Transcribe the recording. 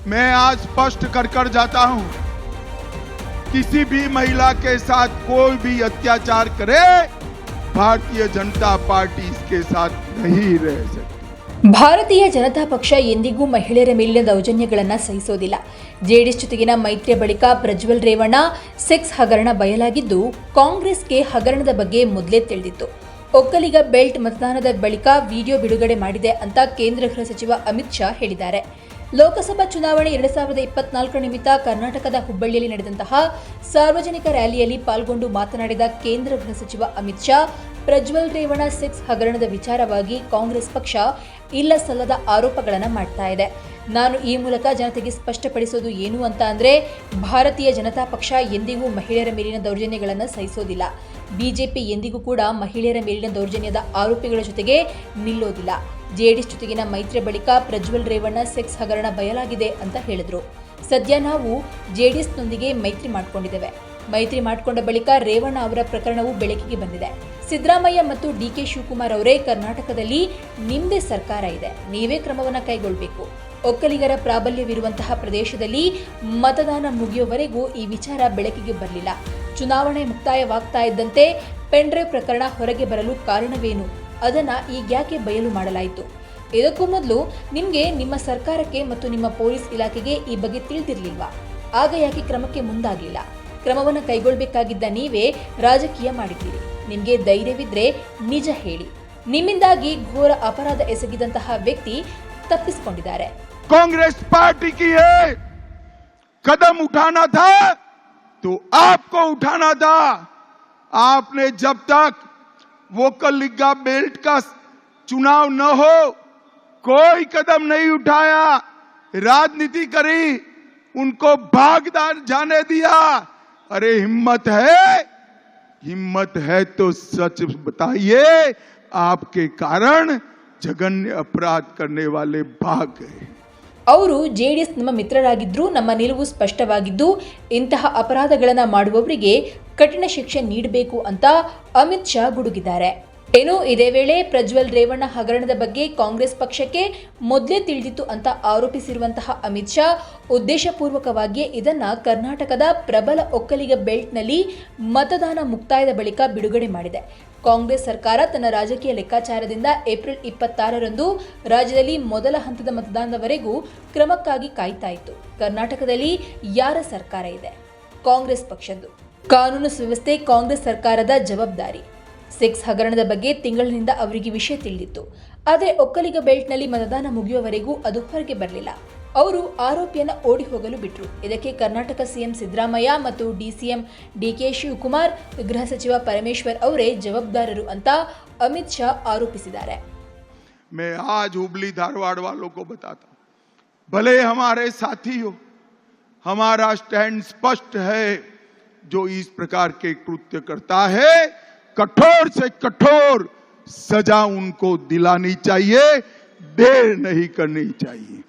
मैं आज स्पष्ट कर कर जाता हूं किसी भी महिला के साथ कोई भी अत्याचार करे भारतीय जनता पार्टी इसके साथ नहीं रह सकती ಭಾರತೀಯ ಜನತಾ ಪಕ್ಷ ಎಂದಿಗೂ ಮಹಿಳೆಯರ ಮೇಲಿನ ದೌರ್ಜನ್ಯಗಳನ್ನು ಸಹಿಸೋದಿಲ್ಲ ಜೆಡಿಎಸ್ ಜೊತೆಗಿನ ಮೈತ್ರಿಯ ಬಳಿಕ ಪ್ರಜ್ವಲ್ ರೇವಣ್ಣ ಸೆಕ್ಸ್ ಹಗರಣ ಬಯಲಾಗಿದ್ದು ಕಾಂಗ್ರೆಸ್ಗೆ ಹಗರಣದ ಬಗ್ಗೆ ಮೊದಲೇ ತಿಳಿದಿತ್ತು ಒಕ್ಕಲಿಗ ಬೆಲ್ಟ್ ಮತದಾನದ ಬಳಿಕ ವಿಡಿಯೋ ಬಿಡುಗಡೆ ಮಾಡಿದೆ ಅಂತ ಕೇಂದ್ರ ಗೃಹ ಸಚಿವ ಅಮಿತ್ ಶಾ ಹೇಳಿದ್ದಾರೆ ಲೋಕಸಭಾ ಚುನಾವಣೆ ಎರಡು ಸಾವಿರದ ಇಪ್ಪತ್ನಾಲ್ಕರ ನಿಮಿತ್ತ ಕರ್ನಾಟಕದ ಹುಬ್ಬಳ್ಳಿಯಲ್ಲಿ ನಡೆದಂತಹ ಸಾರ್ವಜನಿಕ ರ್ಯಾಲಿಯಲ್ಲಿ ಪಾಲ್ಗೊಂಡು ಮಾತನಾಡಿದ ಕೇಂದ್ರ ಗೃಹ ಸಚಿವ ಅಮಿತ್ ಶಾ ಪ್ರಜ್ವಲ್ ರೇವಣ್ಣ ಸೆಕ್ಸ್ ಹಗರಣದ ವಿಚಾರವಾಗಿ ಕಾಂಗ್ರೆಸ್ ಪಕ್ಷ ಇಲ್ಲ ಸಲ್ಲದ ಆರೋಪಗಳನ್ನು ಮಾಡ್ತಾ ಇದೆ. ನಾನು ಈ ಮೂಲಕ ಜನತೆಗೆ ಸ್ಪಷ್ಟಪಡಿಸೋದು ಏನು ಅಂತ ಅಂದರೆ, ಭಾರತೀಯ ಜನತಾ ಪಕ್ಷ ಎಂದಿಗೂ ಮಹಿಳೆಯರ ಮೇಲಿನ ದೌರ್ಜನ್ಯಗಳನ್ನು ಸಹಿಸೋದಿಲ್ಲ. ಬಿಜೆಪಿ ಎಂದಿಗೂ ಕೂಡ ಮಹಿಳೆಯರ ಮೇಲಿನ ದೌರ್ಜನ್ಯದ ಆರೋಪಿಗಳ ಜೊತೆಗೆ ನಿಲ್ಲೋದಿಲ್ಲ. ಜೆಡಿಎಸ್ ಜೊತೆಗಿನ ಮೈತ್ರಿ ಬಳಿಕ ಪ್ರಜ್ವಲ್ ರೇವಣ್ಣ ಸೆಕ್ಸ್ ಹಗರಣ ಬಯಲಾಗಿದೆ ಅಂತ ಹೇಳಿದರು. ಸದ್ಯ ನಾವು ಜೆಡಿಎಸ್ನೊಂದಿಗೆ ಮೈತ್ರಿ ಮಾಡಿಕೊಂಡಿದ್ದೇವೆ. ಮೈತ್ರಿ ಮಾಡಿಕೊಂಡ ಬಳಿಕ ರೇವಣ್ಣ ಅವರ ಪ್ರಕರಣವು ಬೆಳಕಿಗೆ ಬಂದಿದೆ. ಸಿದ್ದರಾಮಯ್ಯ ಮತ್ತು ಡಿಕೆ ಶಿವಕುಮಾರ್ ಅವರೇ ಕರ್ನಾಟಕದಲ್ಲಿ ನಿಮ್ಮದೇ ಸರ್ಕಾರ ಇದೆ. ನೀವೇ ಕ್ರಮವನ್ನು ಕೈಗೊಳ್ಳಬೇಕು. ಒಕ್ಕಲಿಗರ ಪ್ರಾಬಲ್ಯವಿರುವಂತಹ ಪ್ರದೇಶದಲ್ಲಿ ಮತದಾನ ಮುಗಿಯುವವರೆಗೂ ಈ ವಿಚಾರ ಬೆಳಕಿಗೆ ಬರಲಿಲ್ಲ. ಚುನಾವಣೆ ಮುಕ್ತಾಯವಾಗ್ತಾ ಇದ್ದಂತೆ ಪೆಂಡ್ರೆ ಪ್ರಕರಣ ಹೊರಗೆ ಬರಲು ಕಾರಣವೇನು? ಅದನ್ನ ಈಗ್ಯಾಕೆ ಬಯಲು ಮಾಡಲಾಯಿತು? ಇದಕ್ಕೂ ಮೊದಲು ನಿಮಗೆ ನಿಮ್ಮ ಸರ್ಕಾರಕ್ಕೆ ಮತ್ತು ನಿಮ್ಮ ಪೊಲೀಸ್ ಇಲಾಖೆಗೆ ಈ ಬಗ್ಗೆ ತಿಳಿದಿರಲಿಲ್ವಾ? ಆಗ ಯಾಕೆ ಕ್ರಮಕ್ಕೆ ಮುಂದಾಗಲಿಲ್ಲ? ಕ್ರಮವನ್ನು ಕೈಗೊಳ್ಳಬೇಕಾಗಿದ್ದ ನೀವೇ ರಾಜಕೀಯ ಮಾಡಿದ್ದೀರಿ ನಿಮಗೆ ಧೈರ್ಯವಿದ್ರೆ ನಿಜ ಹೇಳಿ ನಿಮ್ಮಿಂದಾಗಿ ಘೋರ ಅಪರಾಧ ಎಸಗಿದಂತಹ ವ್ಯಕ್ತಿ ತಪ್ಪಿಸಿಕೊಂಡಿದ್ದಾರೆ कांग्रेस पार्टी की है कदम उठाना था तो आपको उठाना था आपने जब तक वोकल लिग्गा बेल्ट का चुनाव न हो कोई कदम नहीं उठाया राजनीति करी उनको भागदार जाने दिया अरे हिम्मत है हिम्मत है तो सच बताइए आपके कारण जघन्य अपराध करने वाले भाग गए ಅವರು ಜೆಡಿಎಸ್ ನಮ್ಮ ಮಿತ್ರರಾಗಿದ್ದರೂ ನಮ್ಮ ನಿಲುವು ಸ್ಪಷ್ಟವಾಗಿದ್ದು ಇಂತಹ ಅಪರಾಧಗಳನ್ನು ಮಾಡುವವರಿಗೆ ಕಠಿಣ ಶಿಕ್ಷೆ ನೀಡಬೇಕು ಅಂತ ಅಮಿತ್ ಶಾ ಗುಡುಗಿದ್ದಾರೆ ಏನು ಇದೇ ವೇಳೆ ಪ್ರಜ್ವಲ್ ರೇವಣ್ಣ ಹಗರಣದ ಬಗ್ಗೆ ಕಾಂಗ್ರೆಸ್ ಪಕ್ಷಕ್ಕೆ ಮೊದಲೇ ತಿಳಿದಿತ್ತು ಅಂತ ಆರೋಪಿಸಿರುವಂತಹ ಅಮಿತ್ ಶಾ, ಉದ್ದೇಶಪೂರ್ವಕವಾಗಿಯೇ ಇದನ್ನ ಕರ್ನಾಟಕದ ಪ್ರಬಲ ಒಕ್ಕಲಿಗ ಬೆಲ್ಟ್ನಲ್ಲಿ ಮತದಾನ ಮುಕ್ತಾಯದ ಬಳಿಕ ಬಿಡುಗಡೆ ಮಾಡಿದೆ. ಕಾಂಗ್ರೆಸ್ ಸರ್ಕಾರ ತನ್ನ ರಾಜಕೀಯ ಲೆಕ್ಕಾಚಾರದಿಂದ ಏಪ್ರಿಲ್ ಇಪ್ಪತ್ತಾರರಂದು ರಾಜ್ಯದಲ್ಲಿ ಮೊದಲ ಹಂತದ ಮತದಾನದವರೆಗೂ ಕ್ರಮಕ್ಕಾಗಿ ಕಾಯ್ತಾ ಇತ್ತು. ಕರ್ನಾಟಕದಲ್ಲಿ ಯಾರ ಸರ್ಕಾರ ಇದೆ? ಕಾಂಗ್ರೆಸ್ ಪಕ್ಷದ್ದು. ಕಾನೂನು ಸುವ್ಯವಸ್ಥೆ ಕಾಂಗ್ರೆಸ್ ಸರ್ಕಾರದ ಜವಾಬ್ದಾರಿ. ಸೆಕ್ಸ್ ಹಗರಣದ ಬಗ್ಗೆ ತಿಂಗಳಿನಿಂದ ಅವರಿಗೆ ವಿಷಯ ತಿಳಿದಿತ್ತು ಆದರೆ ಒಕ್ಕಲಿಗ ಬೆಲ್ಟ್ನಲ್ಲಿ ಮತದಾನ ಮುಗಿಯುವವರೆಗೂ ಅದು ಹೊರಗೆ ಬರಲಿಲ್ಲ ಅವರು ಆರೋಪಿಯನ್ನ ಓಡಿ ಹೋಗಲು ಬಿಟ್ರು ಇದಕ್ಕೆ ಕರ್ನಾಟಕ ಸಿಎಂ ಸಿದ್ದರಾಮಯ್ಯ ಮತ್ತು ಡಿಸಿಎಂ ಡಿಕೆ ಶಿವಕುಮಾರ್ ಗೃಹ ಸಚಿವ ಪರಮೇಶ್ವರ್ ಅವರೇ ಜವಾಬ್ದಾರರು ಅಂತ ಅಮಿತ್ ಶಾ ಆರೋಪಿಸಿದ್ದಾರೆ मैं आज हुबली धारवाड़ वालों को बताता हूं भले हमारे साथी हो हमारा स्टैंड स्पष्ट है जो इस प्रकार के कृत्य करता है कठोर से कठोर सजा उनको दिलानी चाहिए देर नहीं करनी चाहिए।